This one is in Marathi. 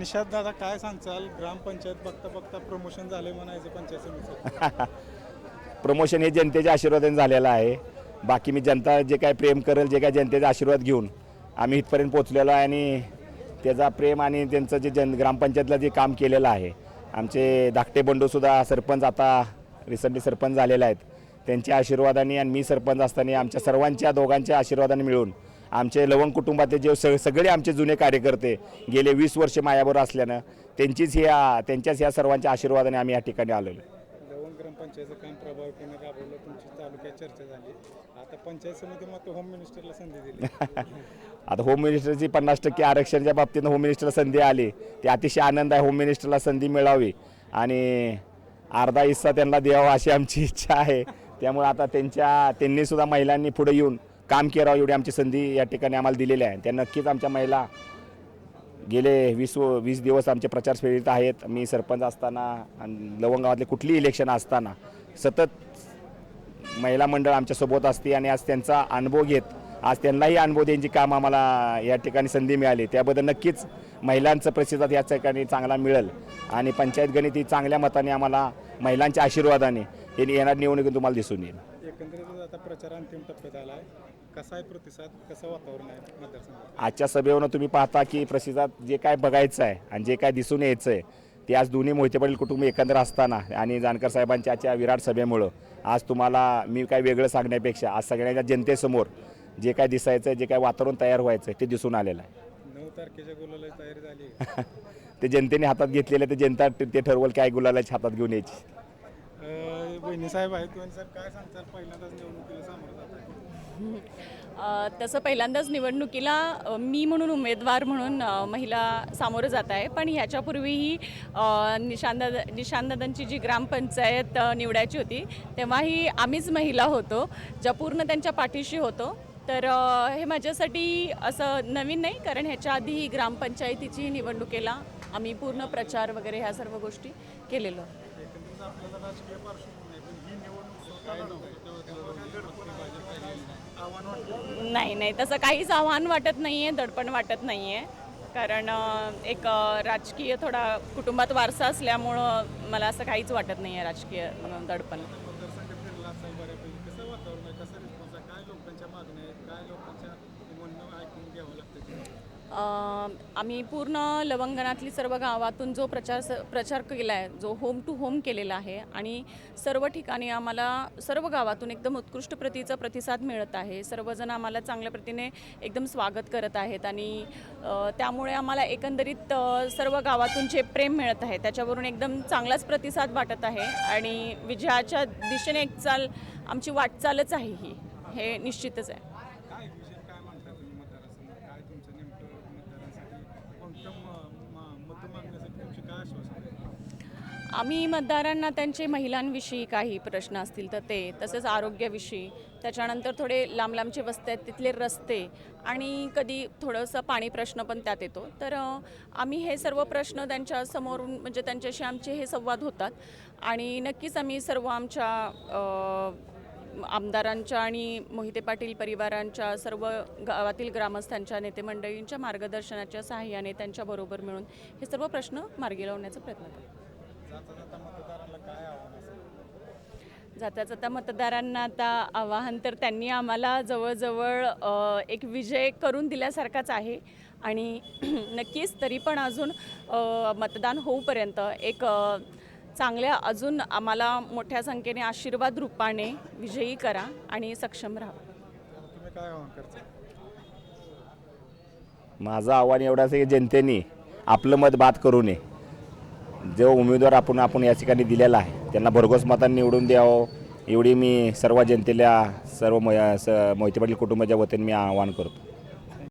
निषाद दादा काय सांगचाल ग्रामपंचायत बघता बघता प्रमोशन झाले म्हणायचं पंचायत समितीचं प्रमोशन हे जनतेच्या आशीर्वादाने झालेलं आहे. बाकी मी जनता जे काय प्रेम करेल जे काय जनतेचा आशीर्वाद घेऊन आम्ही इथपर्यंत पोचलेलो आहे आणि त्याचा प्रेम आणि त्यांचं जे जन ग्रामपंचायतला जे काम केलेलं आहे आमचे धाकटे बंडूसुद्धा सरपंच आता रिसेंटली सरपंच झालेले आहेत. त्यांच्या आशीर्वादाने आणि मी सरपंच असताना आमच्या सर्वांच्या दोघांच्या आशीर्वादाने मिळून आमचे लवंग कुटुंबाचे जे स सगळे आमचे जुने कार्यकर्ते गेले वीस वर्ष मायाबरोबर असल्यानं त्यांचीच ह्या त्यांच्याच ह्या सर्वांच्या आशीर्वादाने आम्ही या ठिकाणी आलेलो. आहे लवण ग्रामपंचायतचं काम प्रभावीपणे राबवलं तुमची तालुक्यात चर्चा झाली. आता पंचायत समिती मात्र होम मिनिस्टरला संधी दिली. आता होम मिनिस्टरची पन्नास टक्के आरक्षणाच्या बाबतीत होम मिनिस्टरला संधी आली. ते अतिशय आनंद आहे होम मिनिस्टरला संधी मिळावी. आणि अर्धा हिस्सा त्यांना द्यावा अशी आमची इच्छा आहे. त्यामुळे आता त्यांच्या त्यांनी सुद्धा महिलांनी पुढे येऊन काम करावं एवढी आमची संधी या ठिकाणी आम्हाला दिलेली आहे. त्या नक्कीच आमच्या महिला गेले वीस वीस दिवस आमचे प्रचार फेरीत आहेत. मी सरपंच असताना आणि लवंग कुठलीही इलेक्शन असताना सतत महिला मंडळ आमच्यासोबत असते आणि आज त्यांचा अनुभव घेत आज त्यांनाही अनुभव द्यायची काम आम्हाला या ठिकाणी संधी मिळाली. त्याबद्दल नक्कीच महिलांचं प्रतिसाद या ठिकाणी चांगला मिळेल आणि पंचायत गणित ही चांगल्या मताने आम्हाला महिलांच्या आशीर्वादाने हे येणार निवडणुकीत तुम्हाला दिसून येईल. एकंदरीत आता प्रचार अंतिम टप्प्यात आला आहे. कसा आहे प्रतिसाद? कसं वातावरण आहे मतदारसंघात? आजच्या सभेवरून तुम्ही पाहता की प्रतिसाद जे काय बघायचं आहे आणि जे काय दिसून यायचं आहे ते आज दोन्ही मोहिते पाटील कुटुंब एकत्र असताना आणि जानकर साहेबांच्या आजच्या विराट सभेमुळं आज तुम्हाला मी काय वेगळं सांगण्यापेक्षा आज सगळ्यांच्या जनतेसमोर जे काय दिसायचं जे काय वातावरण तयार व्हायचं ते दिसून आलेलं आहे. नऊ तारखेच्या गोलाला तयारी झाली. आहे. ते जनतेने हातात घेतलेलं ते जनता ते ठरवल काय गुलालाची हातात घेऊन यायची. वहिनी साहेब आहेत वहिनी साहेब काय सांगताल? पहिल्यांदाच निवडणुकीला सामोरं जात आहे. अ, तसं पहिल्यांदाच निवडणुकीला मी म्हणून उमेदवार म्हणून महिला सामोरं जात आहे. पण ह्याच्यापूर्वीही अ, निशांदा निशांदादांची जी ग्रामपंचायत निवडायची होती तेव्हाही आम्हीच महिला होतो. ज्या पूर्ण त्यांच्या पाठीशी होतो. तर हे माझ्यासाठी असं नवीन नाही कारण ह्याच्या आधीही ग्रामपंचायतीची निवडणुकीला आम्ही पूर्ण प्रचार वगैरे ह्या सर्व गोष्टी केलेलो. नाही नाही तसं काहीच आव्हान वाटत नाही आहे दडपण वाटत नाही आहे कारण एक राजकीय थोडा कुटुंबात वारसा असल्यामुळं मला असं काहीच वाटत नाही आहे राजकीय दडपण मतदारसंघात फिरला असाल बऱ्यापैकी कसं वातावरण आहे कसं रिस्पॉन्स आहे काय लोकांच्या मागण्या आहेत काय लोकांच्या म्हणणं ऐकून घ्यावं लागतं अ, आम्ही पूर्ण लवंगणातली सर्व गावातून जो प्रचार स- प्रचार केला आहे जो होम टू होम केलेला आहे आणि सर्व ठिकाणी आम्हाला सर्व गावातून एकदम उत्कृष्ट प्रतीचा प्रतिसाद मिळत आहे. सर्वजण आम्हाला चांगल्या प्रतीने एकदम स्वागत करत आहेत आणि त्यामुळे आम्हाला एकंदरीत सर्व गावातून जे प्रेम मिळत आहे त्याच्यावरून एकदम चांगलाच प्रतिसाद वाटत आहे आणि विजयाच्या दिशेने एक चाल आमची वाटचालच आहे ही. हे निश्चितच आहे काय विषय काय म्हणता तुम्ही मतदारासमोर काय तुमचं नेमकं मतदारांसाठी कोणतं म- म- मत मागण्यासाठी तुमची काय आश्वासन आहे आम्ही मतदारांना त्यांचे महिलांविषयी काही प्रश्न असतील तर ते तसेच आरोग्याविषयी. त्याच्यानंतर थोडे लांब लांबचे वस्ते आहेत तिथले रस्ते आणि कधी थोडंसं पाणी प्रश्न पण त्यात येतो. तर आम्ही हे सर्व प्रश्न त्यांच्या समोरून म्हणजे त्यांच्याशी आमचे हे संवाद होतात आणि नक्कीच आम्ही सर्व आमच्या आमदारांच्या आणि मोहिते पाटील परिवारांच्या सर्व गावातील ग्रामस्थांच्या नेते मंडळींच्या मार्गदर्शनाच्या सहाय्याने त्यांच्याबरोबर मिळून हे सर्व प्रश्न मार्गी लावण्याचा प्रयत्न करतो. जाता जाता मतदारांना काय आव्हान असेल? जाता जाता मतदारांना आता आवाहन तर त्यांनी आम्हाला जवळजवळ एक विजय करून दिल्यासारखाच आहे. आणि नक्कीच तरी पण अजून मतदान होऊपर्यंत एक चांगल्या अजून आम्हाला मोठ्या संख्येने आशीर्वाद रूपाने विजयी करा आणि सक्षम राहा. तुम्ही काय आव्हान करता? माझं आव्हान एवढंच आहे की जनतेने आपलं मत बाद करू नये. जो उमेदवार आपण आपण या ठिकाणी दिलेला आहे त्यांना भरघोस मतांनी निवडून द्यावं एवढी मी सर्व जनतेला सर्व मोहिते पाटील कुटुंबाच्या वतीने मी आवाहन करतो.